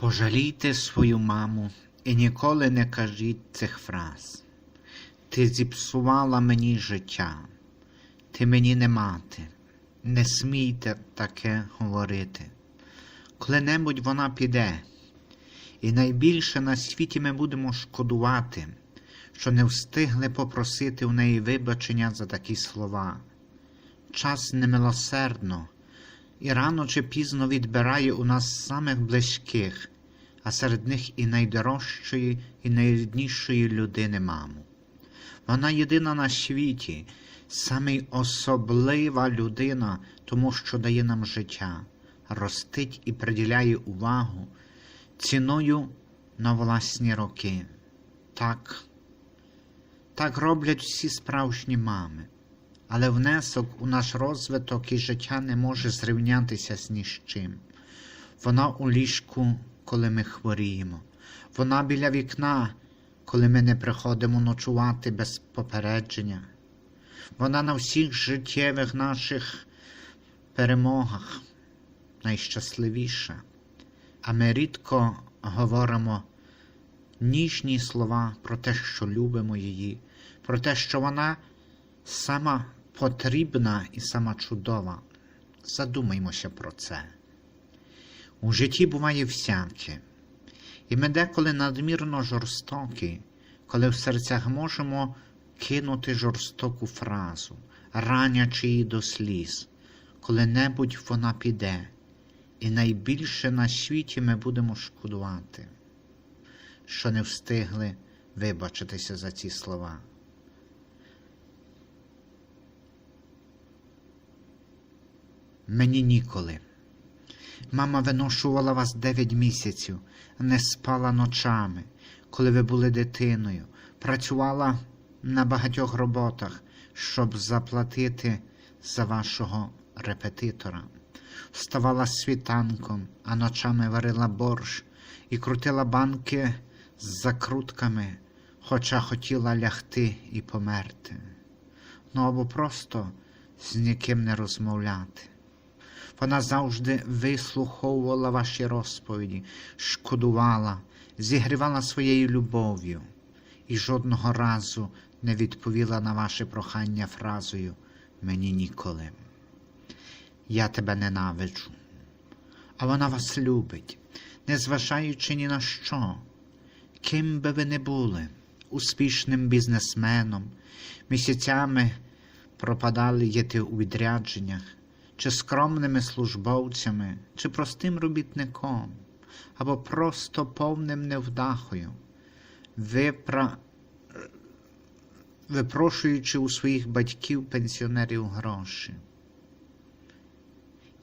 Пожалійте свою маму і ніколи не кажіть цих фраз. Ти зіпсувала мені життя, ти мені не мати. Не смійте таке говорити. Коли-небудь вона піде, і найбільше на світі ми будемо шкодувати, що не встигли попросити у неї вибачення за такі слова. Час немилосердно і рано чи пізно відбирає у нас самих близьких, а серед них і найдорожчої, і найріднішої людини маму. Вона єдина на світі, самий особлива людина, тому що дає нам життя, ростить і приділяє увагу ціною на власні роки. Так, так роблять всі справжні мами, але внесок у наш розвиток і життя не може зрівнятися з ні з чим. Вона у ліжку, коли ми хворіємо, вона біля вікна, коли ми не приходимо ночувати без попередження. Вона на всіх життєвих наших перемогах найщасливіша, а ми рідко говоримо ніжні слова про те, що любимо її, про те, що вона сама потрібна і сама чудова. Задумаймося про це. У житті буває всяке, і ми деколи надмірно жорстокі, коли в серцях можемо кинути жорстоку фразу, ранячи її до сліз, коли-небудь вона піде, і найбільше на світі ми будемо шкодувати, що не встигли вибачитися за ці слова. Мені ніколи. Мама виношувала вас дев'ять місяців, не спала ночами, коли ви були дитиною, працювала на багатьох роботах, щоб заплатити за вашого репетитора. Вставала світанком, а ночами варила борщ і крутила банки з закрутками, хоча хотіла лягти і померти. Ну або просто з ніким не розмовляти. Вона завжди вислуховувала ваші розповіді, шкодувала, зігрівала своєю любов'ю і жодного разу не відповіла на ваше прохання фразою Мені ніколи. Я тебе ненавиджу. А вона вас любить, незважаючи ні на що. Ким би ви не були, успішним бізнесменом, місяцями пропадали єти у відрядженнях, чи скромними службовцями, чи простим робітником, або просто повним невдахою, випра... випрошуючи у своїх батьків пенсіонерів гроші.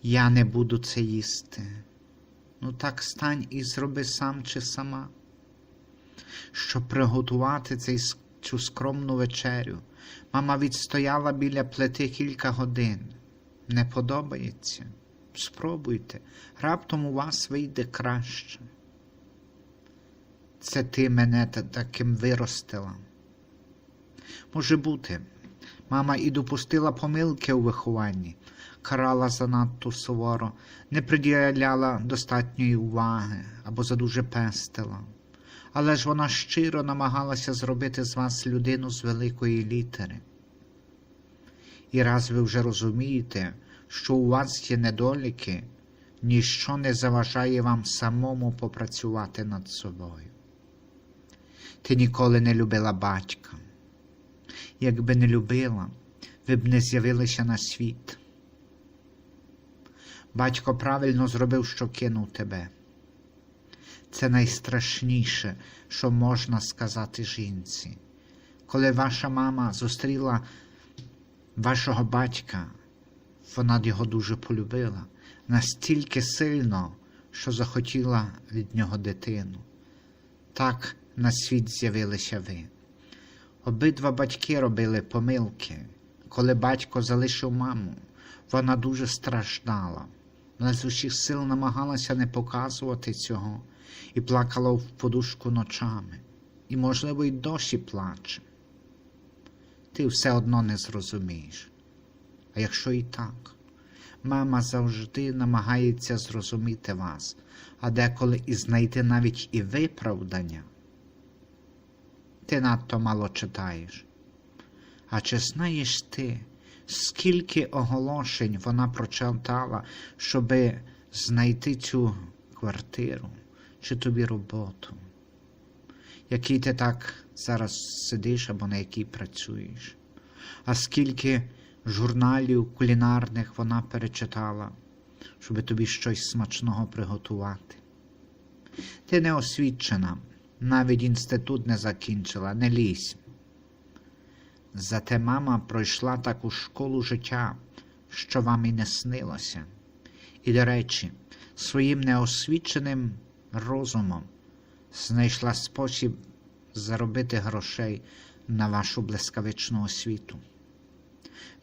Я не буду це їсти. Ну так стань і зроби сам чи сама. Щоб приготувати цей, цю скромну вечерю, мама відстояла біля плити кілька годин. Не подобається? Спробуйте, раптом у вас вийде краще. Це ти мене таким виростила. Може бути, мама і допустила помилки у вихованні, карала занадто суворо, не приділяла достатньої уваги або задуже пестила. Але ж вона щиро намагалася зробити з вас людину з великої літери. І раз ви вже розумієте, що у вас є недоліки, ніщо не заважає вам самому попрацювати над собою. Ти ніколи не любила батька. Якби не любила, ви б не з'явилися на світ. Батько правильно зробив, що кинув тебе. Це найстрашніше, що можна сказати жінці. Коли ваша мама зустріла вашого батька, вона його дуже полюбила настільки сильно, що захотіла від нього дитину. Так на світ з'явилися ви. Обидва батьки робили помилки. Коли батько залишив маму, вона дуже страждала, але з усіх сил намагалася не показувати цього і плакала в подушку ночами, і, можливо, й досі плаче. Ти все одно не зрозумієш. А якщо і так, Мама завжди намагається зрозуміти вас, а деколи і знайти навіть і виправдання. Ти надто мало читаєш. А чи знаєш ти, скільки оголошень вона прочитала, щоби знайти цю квартиру чи тобі роботу? Який ти так зараз сидиш або на якій працюєш? А скільки журналів кулінарних вона перечитала, щоб тобі щось смачного приготувати? Ти не освічена, навіть інститут не закінчила, не лізь. Зате мама пройшла таку школу життя, що вам і не снилося. І, до речі, своїм неосвіченим розумом знайшла спосіб заробити грошей на вашу блискавичну освіту.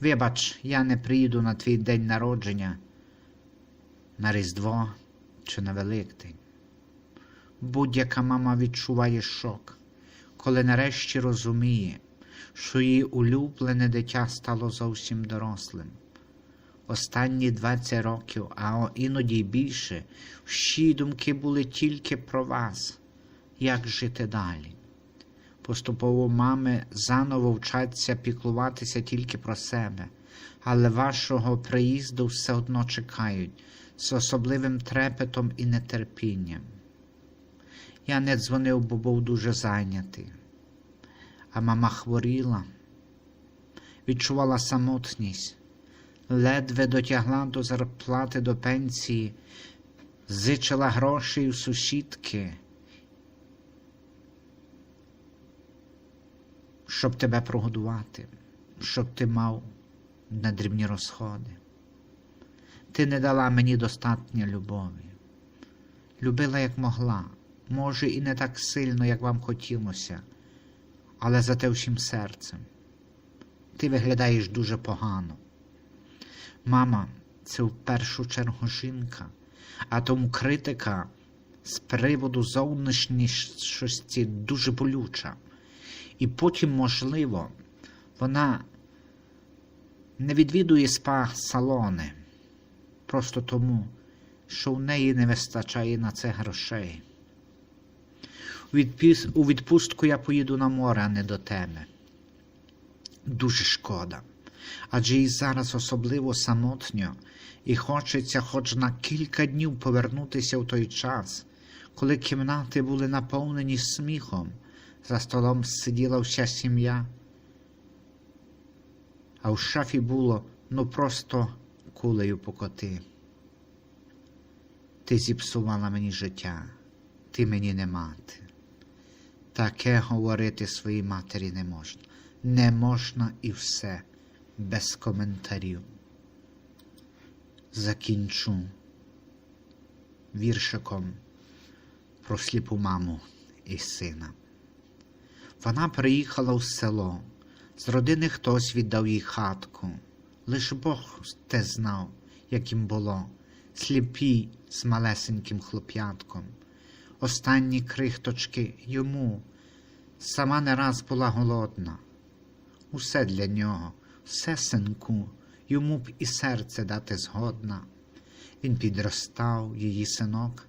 Вибач, я не приїду на твій день народження, на Різдво чи на Великдень. Будь-яка мама відчуває шок, коли нарешті розуміє, що її улюблене дитя стало зовсім дорослим. Останні 20 років, а іноді й більше, всі думки були тільки про вас, як жити далі. Поступово мами заново вчаться піклуватися тільки про себе, але вашого приїзду все одно чекають з особливим трепетом і нетерпінням. Я не дзвонив, бо був дуже зайнятий, а мама хворіла, відчувала самотність, ледве дотягла до зарплати до пенсії, зичила грошей у сусідки. Щоб тебе прогодувати, щоб ти мав надрібні розходи. Ти не дала мені достатньо любові. Любила, як могла, може, і не так сильно, як вам хотілося, але зате всім серцем. Ти виглядаєш дуже погано. Мама, це в першу чергу жінка, а тому критика з приводу зовнішнішості дуже болюча. І потім, можливо, вона не відвідує спа-салони просто тому, що в неї не вистачає на це грошей. У, відпустку я поїду на море, а не до тебе. Дуже шкода. Адже і зараз особливо самотньо, і хочеться хоч на кілька днів повернутися в той час, коли кімнати були наповнені сміхом. За столом сиділа вся сім'я, а в шафі було ну просто кулею покоти. Ти зіпсувала мені життя, ти мені не мати. Таке говорити своїй матері не можна. Не можна і все без коментарів. Закінчу віршиком про сліпу маму і сина. Вона приїхала в село. З родини хтось віддав їй хатку. Лиш Бог те знав, як їм було, сліпій з малесеньким хлоп'ятком. Останні крихточки йому сама не раз була голодна. Усе для нього, все синку, йому б і серце дати згодна. Він підростав, її синок,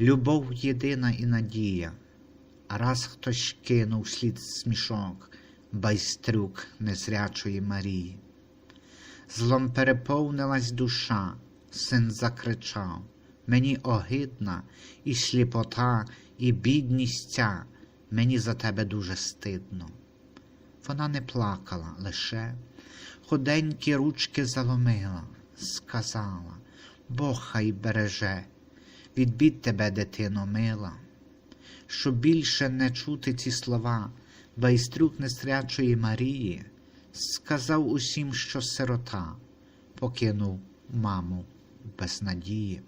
любов єдина і надія. А раз хтось кинув слід смішок, байстрюк незрячої Марії. Злом переповнилась душа, син закричав Мені огидна і сліпота, і бідність ця, мені за тебе дуже стидно. Вона не плакала лише, худенькі ручки заломила, сказала Бог хай береже, від бід тебе, дитино мила щоб більше не чути ці слова, байстрюк нестрячої Марії, сказав усім, що сирота покинув маму без надії,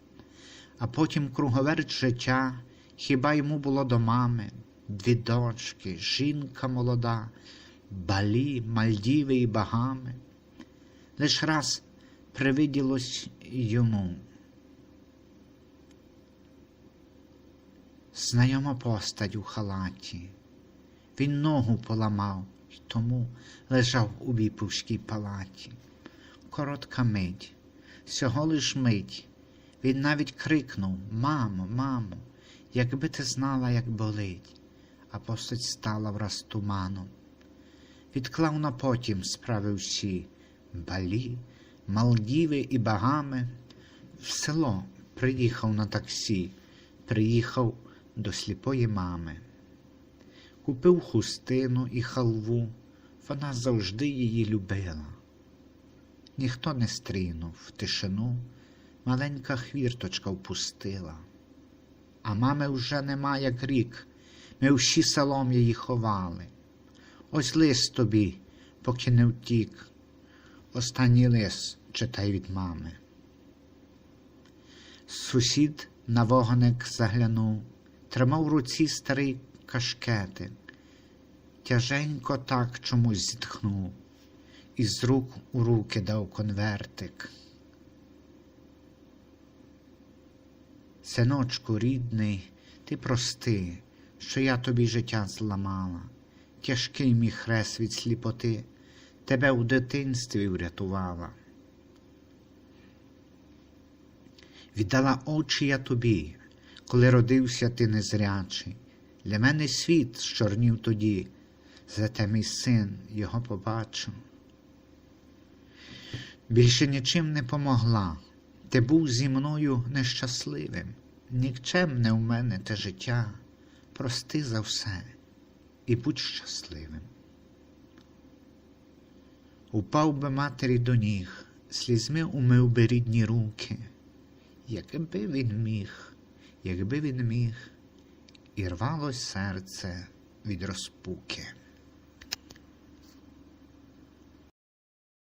а потім круговерть життя хіба йому було до мами, дві дочки, жінка молода, балі, Мальдіви і багами. Лиш раз привиділось йому. Знайома постать у халаті. Він ногу поламав і тому лежав у віпушкій палаті. Коротка мить, всього лиш мить. Він навіть крикнув Мамо, мамо, якби ти знала, як болить, а постать стала враз туманом. Відклав на потім справи всі Балі, Малдіви і Багами. В село приїхав на таксі, приїхав до сліпої мами. Купив хустину і халву, вона завжди її любила. Ніхто не стрінув в тишину, маленька хвірточка впустила. А мами вже нема, як рік, ми всі селом її ховали. Ось лист тобі, поки не втік. Останній лист читай від мами. Сусід на вогоник заглянув, тримав в руці старий кашкетик, тяженько так чомусь зітхнув, і з рук у руки дав конвертик. Синочку рідний, ти прости, що я тобі життя зламала, тяжкий мій хрест від сліпоти, тебе в дитинстві врятувала. Віддала очі я тобі, коли родився ти незрячий. Для мене світ щорнів тоді, зате мій син його побачив. Більше нічим не помогла, ти був зі мною нещасливим, нікчемне у мене те життя, прости за все і будь щасливим. Упав би матері до ніг, слізьми умив би рідні руки, якби він міг, якби він міг, і рвалось серце від розпуки.